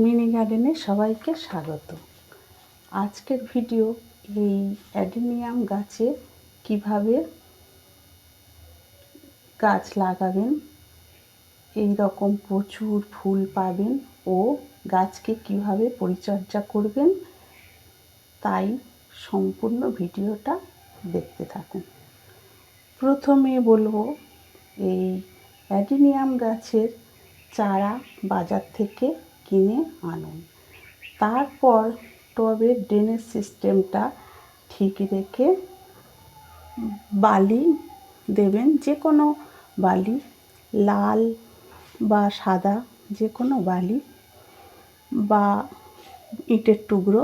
Mini গার্ডেনে সবাইকে স্বাগত। আজকের ভিডিও এই অ্যাডেনিয়াম গাছে কীভাবে গাছ লাগাবেন এই রকম প্রচুর ফুল পাবেন ও গাছকে কীভাবে পরিচর্যা করবেন, তাই সম্পূর্ণ ভিডিওটা দেখতে থাকুন। প্রথমে বলব, এই অ্যাডিনিয়াম গাছের চারা বাজার থেকে কিনে আনুন। তারপর টবের ড্রেনেজ সিস্টেমটা ঠিক রেখে বালি দেবেন যে কোনো বালি, লাল বা সাদা যে কোনো বালি বা ইটের টুকরো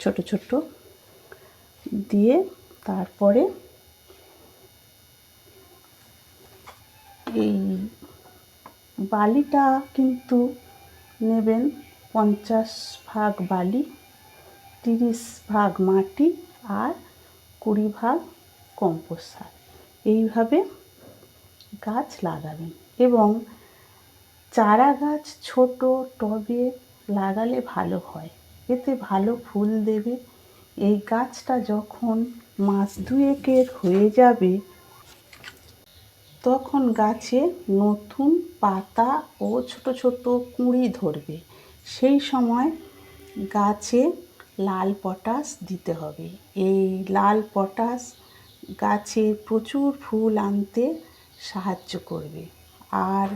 ছোট ছোট দিয়ে তারপরে এই বালিটা কিন্তু নেবেন পঞ্চাশ ভাগ বালি, তিরিশ ভাগ মাটি আর কুড়ি ভাগ কম্পোস্ট সার। এইভাবে গাছ লাগাবেন এবং চারা গাছ ছোট, টবে লাগালে ভালো হয়। এতে ভালো ফুল দেবে। এই গাছটা যখন মাস দুয়েকের হয়ে যাবে তখন গাছে নতুন পাতা ও ছোট ছোট কুঁড়ি ধরবে। সেই সময় গাছে লাল পটাশ দিতে হবে। এই লাল পটাশ গাছে প্রচুর ফুল আনতে সাহায্য করবে। আর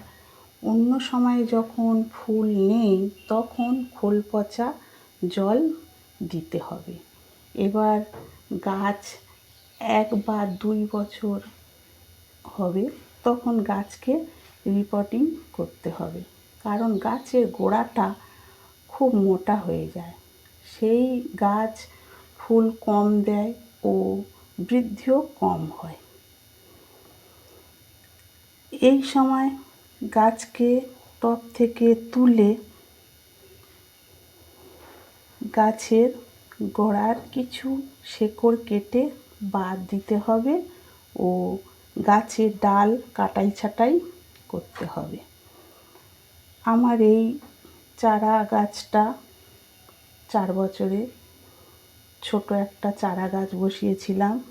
অন্য সময় যখন ফুল নেই, তখন খোল পচা জল দিতে হবে। এবার গাছ এক বা দুই বছর হবে, তখন গাছকে রিপোর্টিং করতে হবে। কারণ গাছের গোড়াটা খুব মোটা হয়ে যায়। সেই গাছ ফুল কম দেয় ও বৃদ্ধিও কম হয়। এই সময় গাছকে টব থেকে তুলে গাছের গোড়ার কিছু শেকড় কেটে বাদ দিতে হবে ও গাছের ডাল, কাটাই ছাটাই করতে হবে। আমার এই চারা গাছটা চার বছরে ছোট একটা চারা গাছ বসিয়েছিলাম।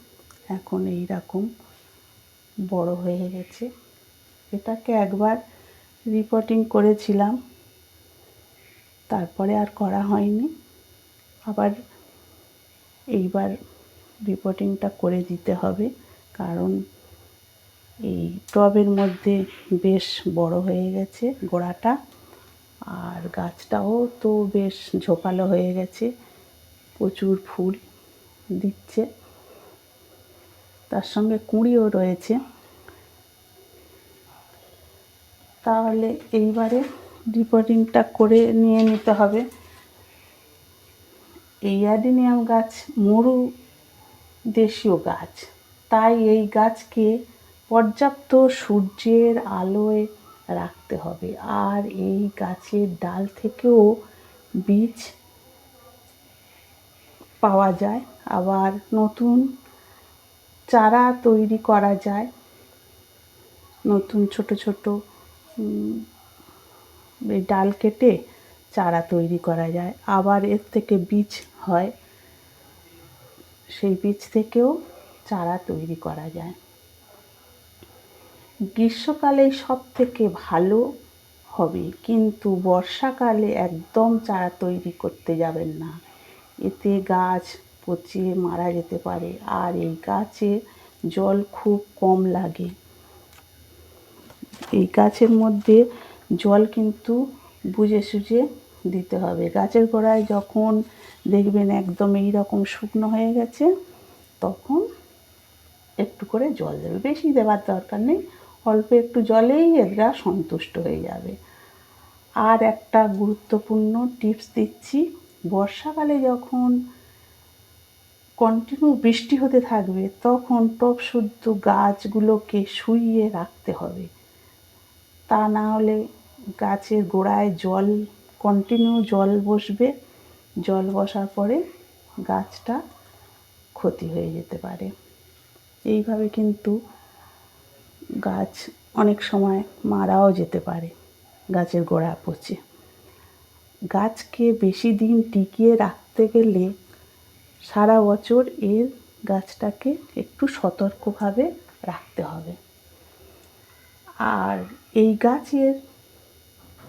এখন এই রকম বড় হয়ে গেছে। এটাকে একবার রিপোর্টিং করেছিলাম। তারপরে আর করা হয়নি। আবার এইবার রিপোর্টিংটা করে দিতে হবে। কারণ এই টবের মধ্যে বেশ বড় হয়ে গেছে গোড়াটা, আর গাছটাও তো বেশ ঝোপালো হয়ে গেছে, প্রচুর ফুল দিচ্ছে। তার সঙ্গে কুঁড়িও রয়েছে। তাহলে এইবারে রিপোর্টিংটা করে নিয়ে নিতে হবে। এই অ্যাডিনিয়াম গাছ মরু দেশীয় গাছ, তাই এই গাছকে পর্যাপ্ত সূর্যের আলোয় রাখতে হবে। আর এই গাছের ডাল থেকেও বীজ পাওয়া যায়। আবার নতুন চারা তৈরি করা যায়। নতুন ছোট ছোট ডাল কেটে চারা তৈরি করা যায়। আবার এর থেকে বীজ হয়। সেই বীজ থেকেও চারা তৈরি করা যায়। গ্রীষ্মকালে সব থেকে ভালো হবে, কিন্তু বর্ষাকালে একদম চারা তৈরি করতে যাবেন না। এতে গাছ পচে মারা যেতে পারে, আর এই গাছে জল খুব কম লাগে। এই গাছের মধ্যে জল কিন্তু বুঝে সুঝে দিতে হবে। গাছের গোড়ায় যখন দেখবেন একদম এই রকম শুকনো হয়ে গেছে, তখন একটু করে জল দেবে। বেশি দেওয়ার দরকার নেই। অল্প একটু জলেই এরা সন্তুষ্ট হয়ে যাবে। আর একটা গুরুত্বপূর্ণ টিপস দিচ্ছি, বর্ষাকালে যখন কন্টিনিউ বৃষ্টি হতে থাকবে, তখন টপ শুদ্ধ গাছগুলোকে শুইয়ে রাখতে হবে। তা না হলে গাছের গোড়ায় জল কন্টিনিউ জল বসবে। জল বসার পরে গাছটা ক্ষতি হয়ে যেতে পারে। এইভাবে কিন্তু গাছ অনেক সময় মারাও যেতে পারে, গাছের গোড়া পচে। গাছকে বেশি দিন টিকিয়ে রাখতে গেলে সারা বছর এর গাছটাকে একটু সতর্কভাবে রাখতে হবে। আর এই গাছের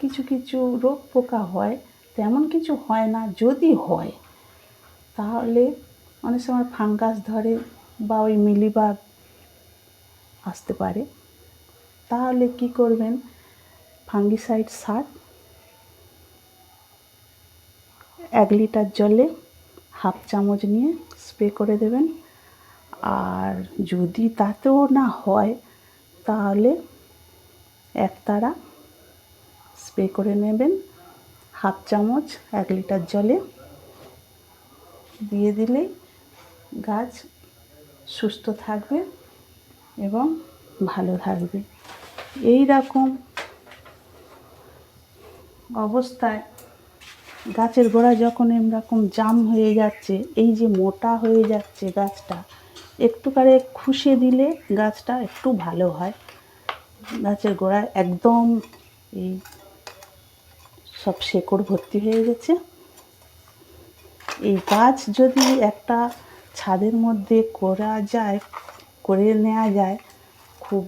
কিছু কিছু রোগ পোকা হয়, তেমন কিছু হয় না, যদি হয়, তাহলে অনেক সময় ফাঙ্গাস ধরে বা ওই মিলিবাগ আসতে পারে। তাহলে কি করবেন? ফাঙ্গিসাইড সার, এক লিটার জলে হাফ চামচ নিয়ে স্প্রে করে দেবেন। আর যদি তাতেও না হয়, তাহলে একতারা স্প্রে করে নেবেন। হাফ চামচ, এক লিটার জলে দিয়ে দিলেই গাছ সুস্থ থাকবে। এবং ভালো থাকবে। এই রকম অবস্থায় গাছের গোড়া যখন এরকম জাম হয়ে যাচ্ছে, এই যে মোটা হয়ে যাচ্ছে গাছটা একটু করে খুশে দিলে গাছটা একটু ভালো হয়। গাছের গোড়ায় একদম এই সব শেকড় ভর্তি হয়ে গেছে। এই গাছ যদি একটা ছাদের মধ্যে করা যায় করে নেওয়া যায়, খুব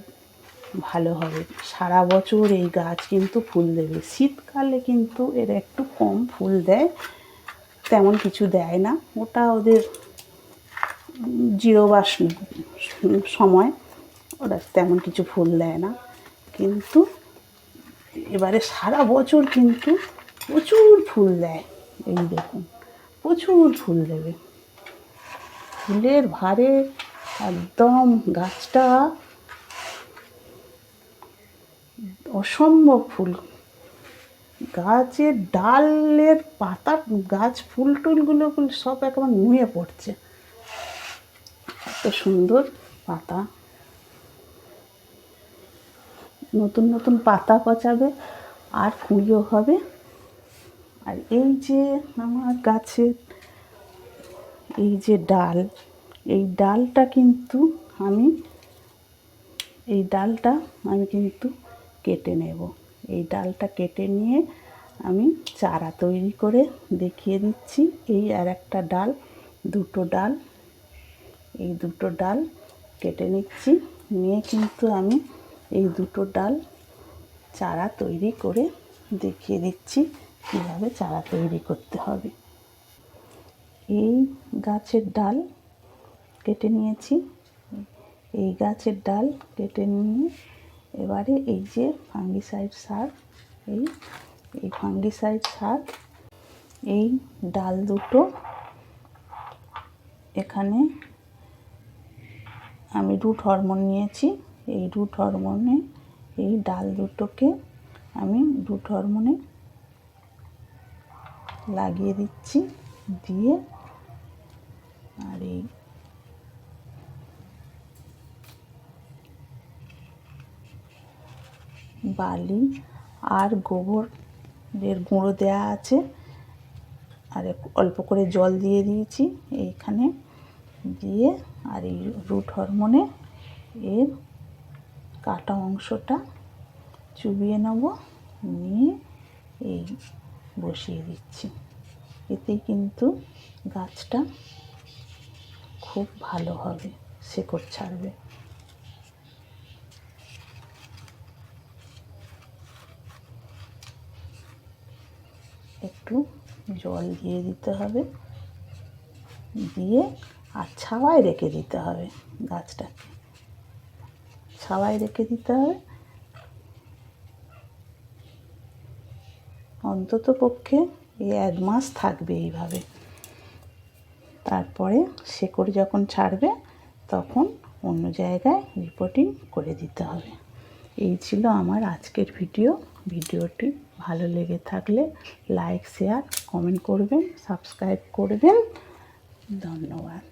ভালো হবে। সারা বছর এই গাছ কিন্তু ফুল দেবে। শীতকালে কিন্তু এর একটু কম ফুল দেয়, তেমন কিছু দেয় না। ওটা ওদের জিরো বা সময় ওরা তেমন কিছু ফুল দেয় না। কিন্তু এবারে সারা বছর কিন্তু প্রচুর ফুল দেয়। এই দেখুন, প্রচুর ফুল দেবে। ফুলের ভারে একদম গাছটা অসম্ভব ফুল। গাছের ডালের পাতা, গাছ ফুল টুলগুলো সব একেবারে নুয়ে পড়ছে। এত সুন্দর পাতা। নতুন নতুন পাতা পচাবে, আর কুঁড়িও হবে। আর এই যে আমার গাছের, এই যে ডাল এই ডালটা কিন্তু আমি, এই ডালটা আমি কিন্তু কেটে নেব। এই ডালটা কেটে নিয়ে আমি চারা তৈরি করে দেখিয়ে দিচ্ছি। এই আর একটা ডাল, দুটো ডাল, এই দুটো ডাল কেটে নিচ্ছি। নিয়ে কিন্তু আমি এই দুটো ডাল চারা তৈরি করে দেখিয়ে দিচ্ছি, কীভাবে চারা তৈরি করতে হবে। এই গাছের ডাল কেটে নিয়েছি। এই গাছের ডাল কেটে নিয়ে এবারে এই যে ফাঙ্গিসাইড সার, এই এই ফাঙ্গিসাইড সার, এই ডাল দুটো এখানে আমি রুট হরমোন নিয়েছি। এই রুট হরমোনে এই ডাল দুটোকে আমি রুট হরমোনে লাগিয়ে দিচ্ছি, দিয়ে আর এই বালি আর গোবর গোবরের গুঁড়ো দেওয়া আছে। আর অল্প করে জল দিয়ে দিয়েছি এইখানে। দিয়ে আর এই রুট হরমোনে এর কাটা অংশটা চুবিয়ে নেব। নিয়ে এই বসিয়ে দিচ্ছি। এতেই কিন্তু গাছটা খুব ভালো হবে, শেকড় ছাড়বে। একটু জল দিয়ে দিতে হবে। দিয়ে আর ছাওয়ায় রেখে দিতে হবে গাছটাকে। ছাওয়ায় রেখে দিতে হবে। অন্তত পক্ষে এই এক মাস থাকবে এইভাবে। তারপরে শেকড় যখন ছাড়বে, তখন অন্য জায়গায় রিপোর্টিং করে দিতে হবে। এই ছিল আমার আজকের ভিডিও। ভিডিওটি ভালো লেগে থাকলে লাইক, শেয়ার, কমেন্ট করবেন, সাবস্ক্রাইব করবেন। ধন্যবাদ।